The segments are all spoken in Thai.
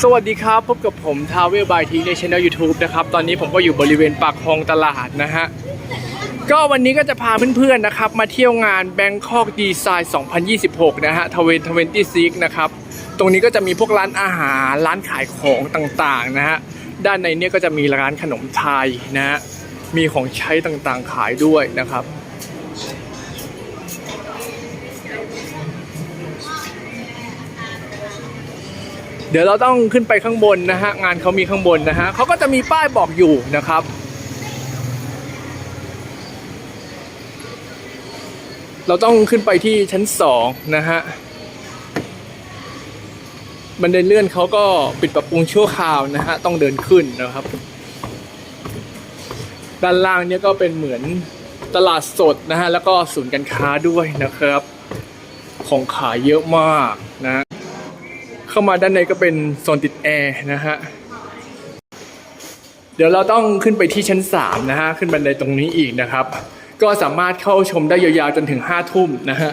สวัสดีครับ พบกับผมทาวเวลบายทีในช่อง YouTube นะครับ ตอนนี้ผมก็อยู่บริเวณปากคลองตลาดนะฮะ ก็วันนี้ก็จะพาเพื่อนๆนะครับ มาเที่ยวงาน Bangkok Design 2026 นะฮะทเวนทเวนตี้ซิกนะครับ ตรงนี้ก็จะมีพวกร้านอาหารร้านขายของต่างๆนะฮะ ด้านในเนี่ยก็จะมีร้านขนมไทยนะฮะ มีของใช้ต่างๆขายด้วยนะครับ เดี๋ยวเราต้องขึ้นไปข้างบนนะฮะงานเขามีข้างบนนะฮะเขาก็จะมีป้ายบอกอยู่นะครับเราต้องขึ้นไปที่ชั้นสองนะฮะ บันไดเลื่อนเขาก็ปิดปรับปรุงชั่วคราวนะฮะ ต้องเดินขึ้นนะครับ ด้านล่างเนี่ยก็เป็นเหมือนตลาดสดนะฮะ แล้วก็ศูนย์การค้าด้วยนะครับ ของขายเยอะมากนะฮะ เข้ามาด้านในก็เป็นโซนติดแอร์นะฮะ เดี๋ยวเราต้องขึ้นไปที่ชั้น 3 นะฮะ ขึ้นบันไดตรงนี้อีกนะครับ ก็สามารถเข้าชมได้ยาวๆจนถึง 5 ทุ่มนะฮะ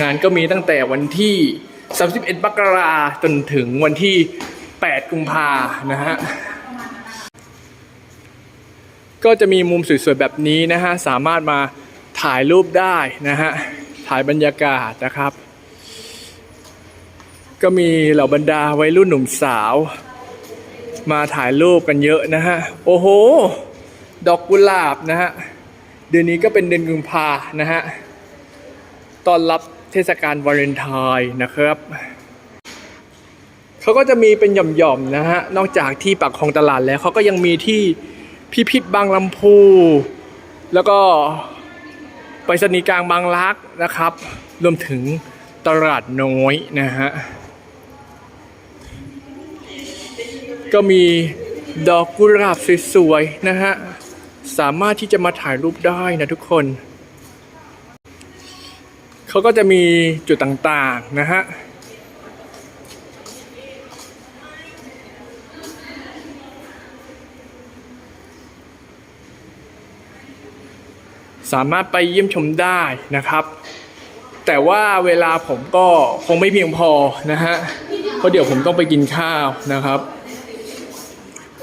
งานก็มีตั้งแต่วันที่ 31มกราจนถึงวันที่ 8 กุมภานะฮะ ก็จะมีมุมสวยๆแบบนี้นะฮะ สามารถมาถ่ายรูปได้นะฮะ ถ่ายบรรยากาศนะครับ ก็มีเหล่าบรรดาวัยรุ่นหนุ่มสาว มาถ่ายรูปกันเยอะนะฮะ โอ้โห ดอกกุหลาบนะฮะ เดือนนี้ก็เป็นเดือนกุมภานะฮะต้อนรับเทศกาลวาเลนไทน์นะครับ เขาก็จะมีเป็นหย่อมๆนะฮะ นอกจากที่ปากคลองตลาดแล้วเขาก็ยังมีที่พิพิธบางลำพู แล้วก็ไปรษณีกลางบางรักนะครับ รวมถึงตลาดน้อยนะฮะ ก็มีดอกกุหลาบสวยๆนะฮะ สามารถที่จะมาถ่ายรูปได้นะทุกคน เขาก็จะมีจุดต่างๆนะฮะสามารถไปเยี่ยมชมได้นะครับ แต่ว่าเวลาผมก็คงไม่เพียงพอนะฮะเพราะเดี๋ยวผมต้องไปกินข้าวนะครับ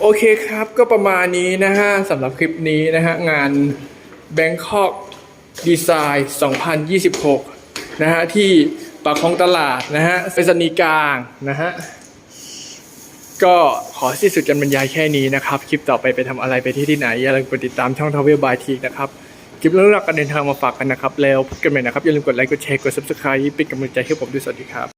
โอเคครับก็ประมาณนี้นะฮะสำหรับคลิปนี้นะฮะงาน Bangkok Design 2026 นะฮะที่ปากคลองตลาดนะฮะไปรษณีกลางนะฮะก็ขอสิ้นสุดการบรรยายแค่นี้นะครับ คลิปต่อไปไปทำอะไรไปที่ที่ไหน อย่าลืมกดติดตามช่องทาวเวลบายทีนะครับ คลิปเรื่องราวการเดินทางมาฝากกันนะครับ แล้วพบกันใหม่นะครับ อย่าลืมกดไลค์กดแชร์กด subscribe เป็นกำลังใจให้ผมด้วยสวัสดีครับ